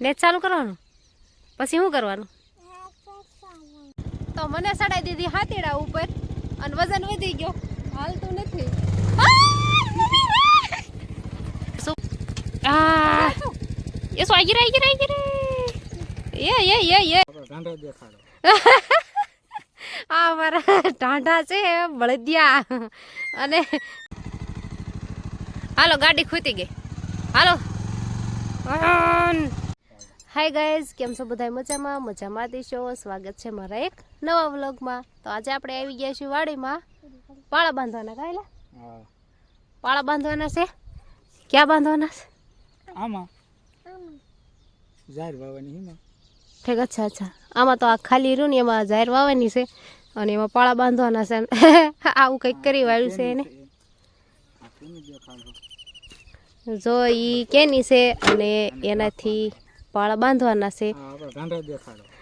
Net ચાલુ કરવાનું? પછી શું કરવાનું? તો મને સડાઈ દીધી હાથેડા ઉપર અને વજન વધી ગયો. હાલતું નથી. એ શું આગી રે આગી રે આગી એ એ એ એ. આ મારા ટાંઢા છે બળદિયા. અને હાલો ગાડી ખૂતી ગઈ. હાલો. હાય ગાઈઝ કેમ છો બધા મજામાં? મજામાં દેશો સ્વાગત છે મારા એક નવા વ્લોગમાં. તો આજે આપણે આવી ગયા છીએ વાડીમાં. પાળા બાંધવાના કાયલા પાળા બાંધવાના છે? ક્યાં બાંધવાના છે? આમાં? જાહેર વાવવાની હિમાં. ઠીક અચ્છા અચ્છા. આમાં તો આ ખાલી રૂ ને એમાં જાહેર વાવવાની છે. અને એમાં પાળા બાંધવાના છે. આવું કંઈક કરી વાળ્યું છે એને. જો એ કેની છે અને એનાથી પાળા બાંધવાના છે.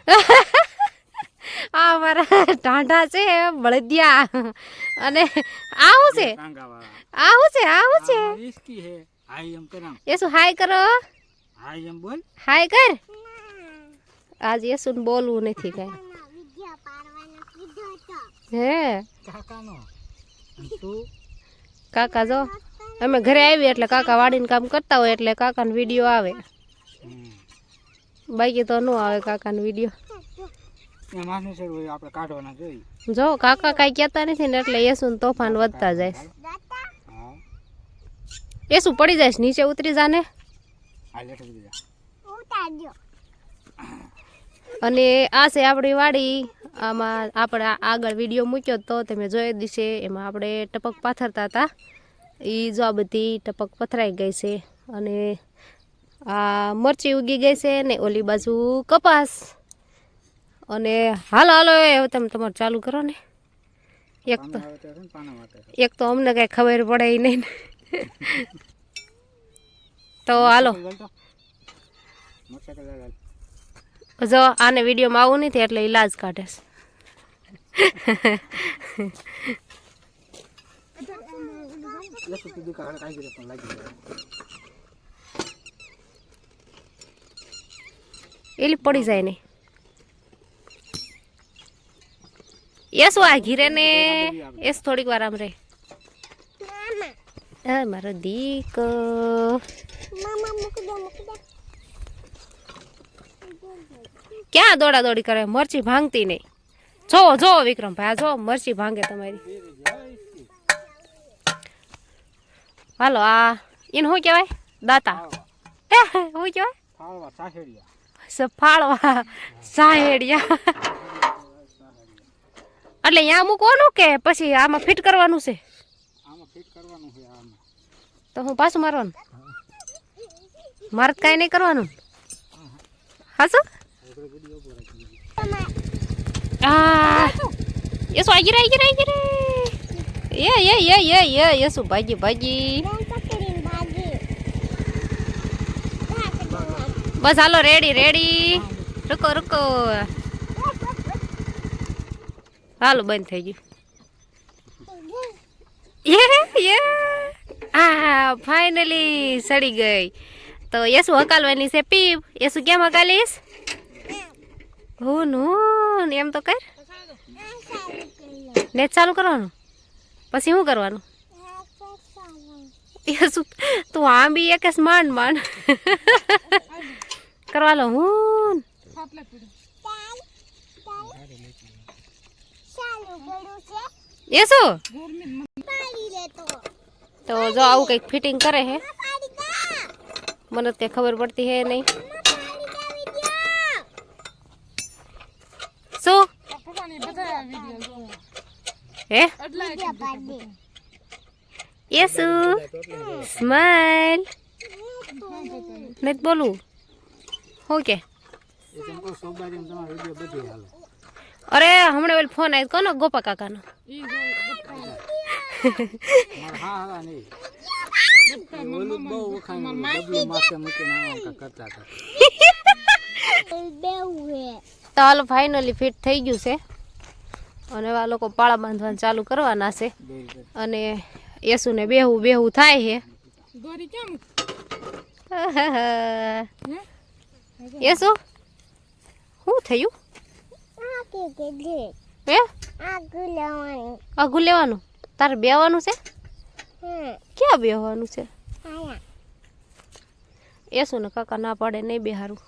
આ મારા ટાંઢા છે બળદિયા. અને આવું છે? આવું છે આવું છે? એ શું હાય કરો? હાય કર. આજ યસુન બોલવું નથી કઈ. હે? કાકા જો અમે ઘરે આવી એટલે કાકા વાડીને કામ કરતા હોય એટલે કાકાનો વીડિયો આવે. બાકી તો ન આવે કાકાનો વીડિયો જો કાકા કાંઈ કહેતા નથી ને એટલે યસુન તોફાન વધતા જાય. હા. યસુ પડી જાય નીચે ઉતરી જાને ને. અને આ છે આપણી વાડી. આમાં આપણે આગળ વીડિયો મૂક્યો તો તમે જોઈ દીશે એમાં આપણે ટપક પાથરતા હતા. એ જો આ બધી ટપક પથરાઈ ગઈ છે. અને આ મરચી ઉગી ગઈ છે ને ઓલી બાજુ કપાસ. અને હાલો હાલો હવે તમે તમારું ચાલુ કરો ને. એક તો. એક તો અમને કાંઈ ખબર પડે નહીં. તો હાલો. જો આને વિડીયોમાં આવું નથી એટલે ઈલાજ કાઢે છે લેસુ કીધું કે હાલે કાંઈ પણ લાગી જાય એલી પડી જાય નહીં શું આ ઘીરે ને. એસ થોડીક વાર આમ રે. હા મારો દીક. ક્યાં દોડા દોડી કરે? મરચી ભાંગતી નહીં. જો જો વિક્રમભાઈ આ જો મરચી ભાંગે તમારી. હાલો આ એને શું કહેવાય? દાતા. હે, શું કહેવાય? સફાળવા, સાહેડિયા. એટલે અહીંયા મૂકવાનું કે પછી આમાં ફિટ કરવાનું છે? તો હું પાછું મારવાનું? મારે કાંઈ નહીં કરવાનું. હાસુ આ શું આગી રે આગી રે આગી એ એ એ એ એ એ શું ભાગી ભાગી બસ હાલો રેડી રેડી રૂકો રૂકો હાલો બંધ થઈ ગયું યે યે આ ફાઇનલી સડી ગઈ તો યસુ હકાલવાની છે પીપ યસુ કેમ હકાલીશ હું નું એમ તો કર નેટ ચાલુ કરવાનું પછી શું કરવાનું યસુ તું આમ બી એક જ માંડ માંડ કરવા લો હું યસુ તો જો આવું કંઈક ફિટિંગ કરે હે મને તો કઈ ખબર પડતી હે નહીં શું હે યસુ સ્માઈલ નથી બોલું હું કે અરે હમણાં ઓલ ફોન આવ્યો કોનો ગોપા કાકાનો. તો હાલો ફાઇનલી ફિટ થઈ ગયું છે. અને આ લોકો પાળા બાંધવાનું ચાલુ કરવાના છે. અને યસુને બેહવું બેહવું થાય છે. એ શું થયું હે આઘું લેવાનું તારે બેવાનું છે ક્યાં બેવાનું છે એ શું ને કાકા ના પડે નહીં બેહારું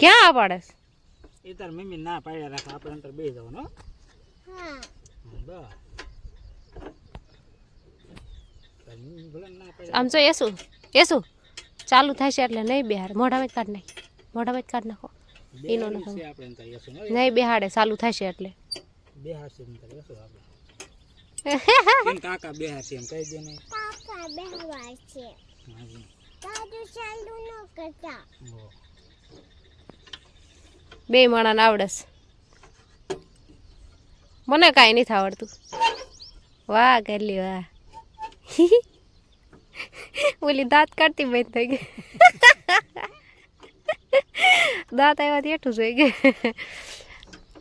ક્યાં આ પાડે? એ તાર મમ્મી ના પાડ્યા રાખે આપણે અંતર બે જવાનું હો હા, બસ તાર મમ્મી ભલે ના પાડ્યા આમ જો એસું એસું ચાલુ થાય થશે એટલે નહીં બેહાર મોઢામાં જ કાઢ નાખ મોઢામાં જ કાઢ નાખો એનો બેહારી. છે. નહીં બેહાડે ચાલુ થશે એટલે કાકા બેહારશે એમ કહી દે ને હા, જી. હો. બે માણાને આવડે છે મને કાંઈ નથી આવડતું વાહ કરલી વાહ ઓલી દાંત કાઢતી બંધ થઈ ગઈ દાંત આવ્યા એઠું જોઈ ગઈ.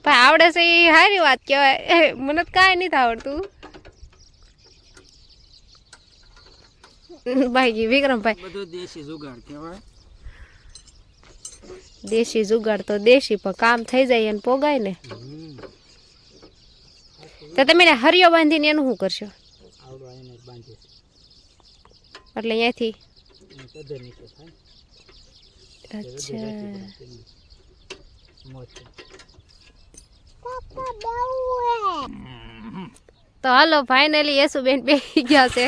પણ આવડે છે એ સારી વાત કહેવાય. મને તો કાંઈ નથી આવડતું. ભાઈ વિક્રમભાઈ. બધું દેશી જુગાડ કહેવાય. દેશી જુગાડ તો દેશી પણ કામ થઈ જાય અને પોગાય ને. તો તમે એને હરિયો બાંધીને એનું શું કરશો? એને એટલે અહીંયાથી. તો હાલો ફાઇનલી યેસુબેન બેસી ગયા છે.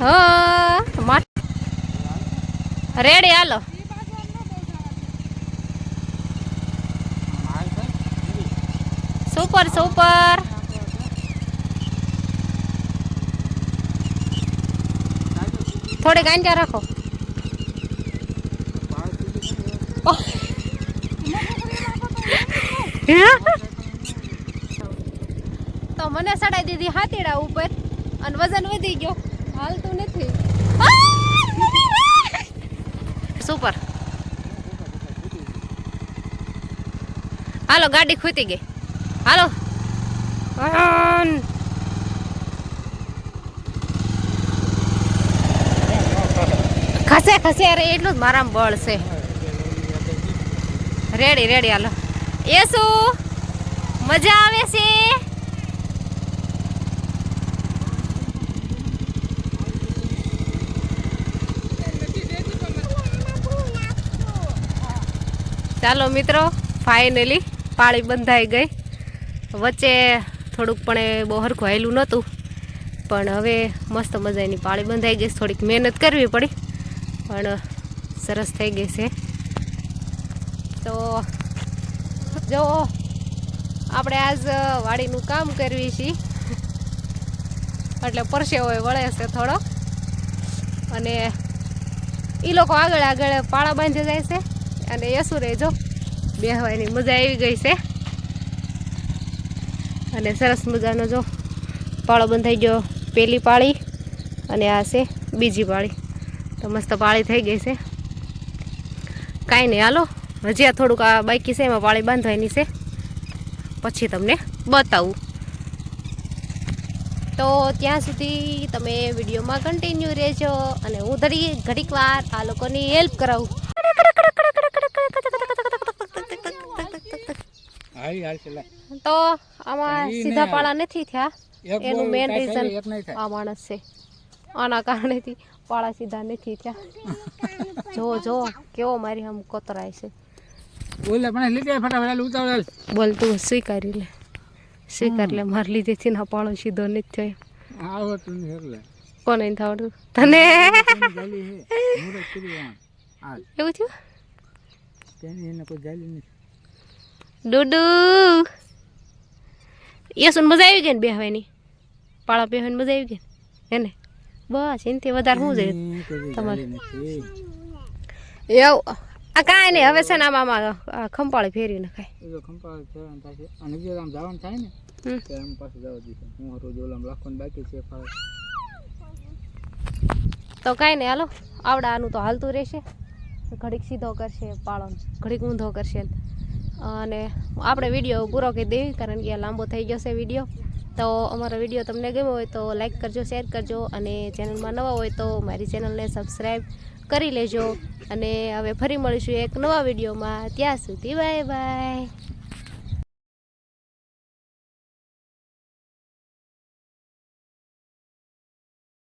હા રેડી હાલો. સુપર સુપર થોડીક ગાંજા રાખો? તો મને સડાઈ દીધી હાથીડા ઉપર અને વજન વધી ગયો. હાલતું નથી. સુપર. હાલો ગાડી ખૂતી ગઈ. હાલો. ખસે ખસે અરે, એટલું જ મારામાં બળ છે. રેડી રેડી હાલો. એ શું મજા આવે છે? ચાલો મિત્રો ફાઇનલી પાળી બંધાઈ ગઈ. વચ્ચે થોડુંક પણ એ બહુ હરખું હાયલું નહોતું. પણ હવે મસ્ત મજાની પાળી બંધાઈ ગઈ થોડીક મહેનત કરવી પડી. પણ સરસ થઈ ગઈ છે. તો જો, આપણે આજ વાડીનું કામ કરવી છીએ એટલે પરસેવો વળે છે થોડો. અને એ લોકો આગળ આગળ પાળા બાંધી જાય છે. અને યસુ રે જો, બેહવાની મજા આવી ગઈ છે. અને સરસ મજાનો જો પાળો બંધાઈ ગયો. પેલી પાળી અને આ છે બીજી પાળી. તો મસ્ત પાળી થઈ ગઈ છે. કાંઈ નહીં હાલો. હજી આ થોડુંક આ બાકી છે એમાં પાળી બાંધવાની છે. પછી તમને બતાવું. તો ત્યાં સુધી તમે વિડીયોમાં કન્ટિન્યુ રહેજો અને હું ધરી ઘડીક વાર આ લોકોની હેલ્પ કરાવું. તો આમાં સીધા પાળા નથી થયા. એનું મેન રીઝન. આ માણસ છે. આના કારણેથી પાળા સીધા નથી થયા. જો જો કેવો મારી આમ કોતરાય છે. બોલે પણ લીધે ફટાફટ ઉતાવળ બોલ તું સ્વીકારી લે. સ્વીકાર લે મારી લીધેથી ના પાળો સીધો નથી થયો. આવડતું નથી એટલે. કોને નથી આવડતું? તને. એવું થયું? તેની એને કોઈ જાલી નથી. ડુડુ. યસુન મજા આવી ગઈ ને બેહવાની? પાળા બેહવાની મજા આવી ગઈ? ને? બસ એનાથી વધારે શું જોઈએ તમારે. એવું આ કાંઈ નહીં હવે છે ને આમાં ખંપાળી ફેરવી નખાય ખંપાળ ફેરવાનું થશે. અને જો આમ જવાનું થાય ને. ત્યારે આમ પાછું જવા દઈશું. હું રોજ ઓલામ રાખવાનું બાકી છે. તો કાંઈ નહીં હાલો આવડે આનું તો હાલતું રહેશે ઘડીક સીધો કરશે પાળો ઘડીક ઊંધો કરશે અને આપણે વીડિયો પૂરો કરી દઈએ કારણ કે લાંબો થઈ ગયો છે વીડિયો તો અમારો વીડિયો તમને ગમ્યો હોય તો લાઈક કરજો શેર કરજો અને ચેનલમાં નવા હોય તો મારી ચેનલને સબસ્ક્રાઈબ કરી લેજો. અને હવે ફરી મળીશું એક નવા વિડીયોમાં. ત્યાં સુધી બાય બાય